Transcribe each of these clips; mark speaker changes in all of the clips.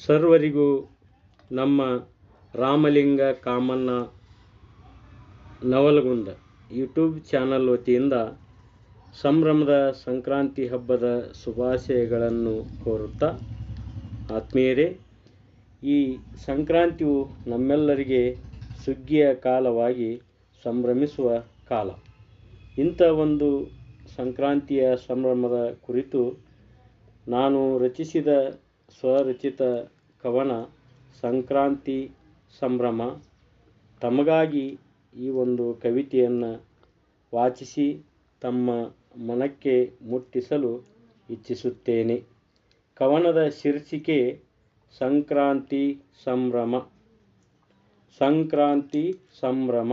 Speaker 1: ಸರ್ವರಿಗೂ ನಮ್ಮ Ramalinga Kamanna Navalgund YouTube channel ವತಿಯಿಂದ ಸಂಭ್ರಮದ ಸಂಕ್ರಾಂತಿ ಹಬ್ಬದ ಶುಭಾಶಯಗಳನ್ನು ಕೋರುತ್ತಾ ಆತ್ಮೀಯರೇ, ಈ ಸಂಕ್ರಾಂತಿಯು ನಮ್ಮೆಲ್ಲರಿಗೆ ಸುಗ್ಗಿಯ ಕಾಲವಾಗಿ ಸಂಭ್ರಮಿಸುವ ಕಾಲ. ಇಂಥ ಒಂದು ಸಂಕ್ರಾಂತಿಯ ಸಂಭ್ರಮದ ಕುರಿತು ನಾನು ರಚಿಸಿದ ಸ್ವರಚಿತ ಕವನ ಸಂಕ್ರಾಂತಿ ಸಂಭ್ರಮ. ತಮಗಾಗಿ ಈ ಒಂದು ಕವಿತೆಯನ್ನು ವಾಚಿಸಿ ತಮ್ಮ ಮನಕ್ಕೆ ಮುಟ್ಟಿಸಲು ಇಚ್ಛಿಸುತ್ತೇನೆ ಕವನದ ಶೀರ್ಷಿಕೆ ಸಂಕ್ರಾಂತಿ ಸಂಭ್ರಮ. ಸಂಕ್ರಾಂತಿ ಸಂಭ್ರಮ.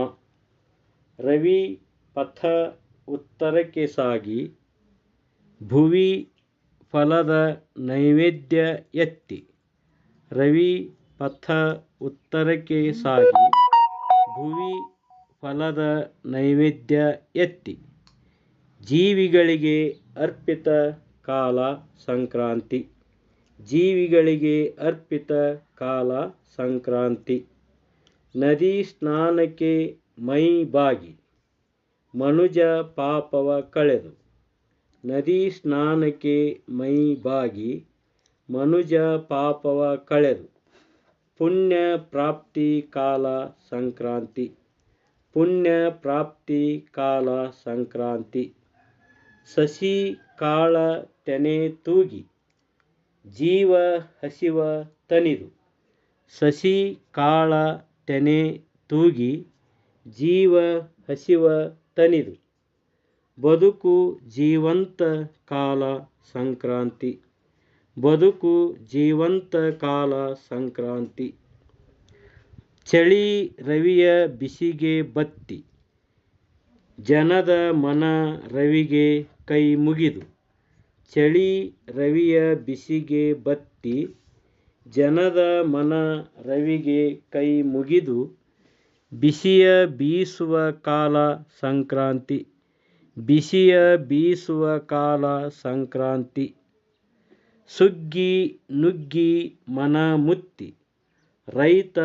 Speaker 1: ರವಿ ಪಥ ಉತ್ತರಕ್ಕೆ ಸಾಗಿ, ಭುವಿ ಫಲದ ನೈವೇದ್ಯ ಎತ್ತಿ. ರವಿ ಪಥ ಉತ್ತರಕ್ಕೆ ಸಾಗಿ, ಭುವಿ ಫಲದ ನೈವೇದ್ಯ ಎತ್ತಿ. ಜೀವಿಗಳಿಗೆ ಅರ್ಪಿತ ಕಾಲ ಸಂಕ್ರಾಂತಿ. ಜೀವಿಗಳಿಗೆ ಅರ್ಪಿತ ಕಾಲ ಸಂಕ್ರಾಂತಿ. ನದಿ ಸ್ನಾನಕ್ಕೆ ಮೈ ಬಾಗಿ, ಮನುಜ ಪಾಪವ ಕಳೆದು. ನದಿ ಸ್ನಾನಕ್ಕೆ ಮೈ ಬಾಗಿ ಮನುಜ ಪಾಪವ ಕಳೆದು. ಪುಣ್ಯ ಪ್ರಾಪ್ತಿ ಕಾಲ ಸಂಕ್ರಾಂತಿ. ಪುಣ್ಯ ಪ್ರಾಪ್ತಿ ಕಾಲ ಸಂಕ್ರಾಂತಿ. ಸಸಿ ಕಾಳ ತೆನೆ ತೂಗಿ ಜೀವ ಹಸಿವ ತನಿದು. ಸಸಿ ಕಾಳ ತೆನೆ ತೂಗಿ ಜೀವ ಹಸಿವ ತನಿದು. ಬದುಕು ಜೀವಂತ ಕಾಲ ಸಂಕ್ರಾಂತಿ. ಬದುಕು ಜೀವಂತ ಕಾಲ ಸಂಕ್ರಾಂತಿ. ಚಳಿ ರವಿಯ ಬಿಸಿಗೆ ಬತ್ತಿ. ಜನದ ಮನ ರವಿಗೆ ಕೈ ಮುಗಿದು. ಚಳಿ ರವಿಯ ಬಿಸಿಗೆ ಬತ್ತಿ. ಜನದ ಮನ ರವಿಗೆ ಕೈ ಮುಗಿದು. ಬಿಸಿಯ ಬೀಸುವ ಕಾಲ ಸಂಕ್ರಾಂತಿ. ಬಿಸಿಯ ಬೀಸುವ ಕಾಲ ಸಂಕ್ರಾಂತಿ. ಸುಗ್ಗಿ ನುಗ್ಗಿ ಮನ ಮುತ್ತಿ, ರೈತ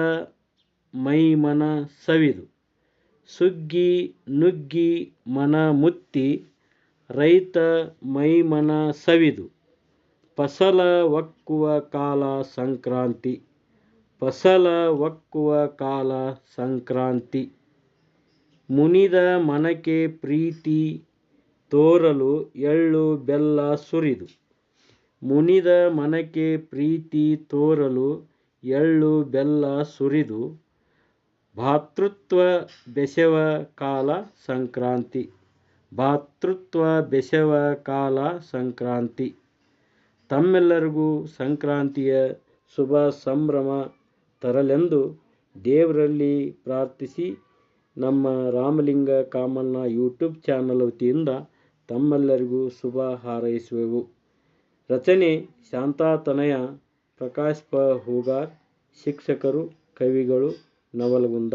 Speaker 1: ಮೈಮನ ಸವಿದು. ಸುಗ್ಗಿ ನುಗ್ಗಿ ಮನ ಮುತ್ತಿ, ರೈತ ಮೈಮನ ಸವಿದು. ಫಸಲ ಒಕ್ಕುವ ಕಾಲ ಸಂಕ್ರಾಂತಿ, ಫಸಲ ಒಕ್ಕುವ ಕಾಲ ಸಂಕ್ರಾಂತಿ. ಮುನಿದ ಮನಕೆ ಪ್ರೀತಿ ತೋರಲು ಎಳ್ಳು ಬೆಲ್ಲ ಸುರಿದು. ಮುನಿದ ಮನಕೆ ಪ್ರೀತಿ ತೋರಲು ಎಳ್ಳು ಬೆಲ್ಲ ಸುರಿದು. ಭಾತೃತ್ವ ಬೆಸೆವ ಕಾಲ ಸಂಕ್ರಾಂತಿ. ಭಾತೃತ್ವ ಬೆಸೆವ ಕಾಲ ಸಂಕ್ರಾಂತಿ. ತಮ್ಮೆಲ್ಲರಿಗೂ ಸಂಕ್ರಾಂತಿಯ ಶುಭ ಸಂಭ್ರಮ ತರಲೆಂದು ದೇವರಲ್ಲಿ ಪ್ರಾರ್ಥಿಸಿ ನಮ್ಮ ರಾಮಲಿಂಗ ಕಾಮಣ್ಣ ಯೂಟ್ಯೂಬ್ ಚಾನಲ್ ವತಿಯಿಂದ ತಮ್ಮೆಲ್ಲರಿಗೂ ಶುಭ ಹಾರೈಸುವೆವು. ರಚನೆ ಶಾಂತಾತನಯ ಪ್ರಕಾಶ್ ಪ ಹೂಗಾರ್ ಶಿಕ್ಷಕರು, ಕವಿಗಳು ನವಲಗುಂದ.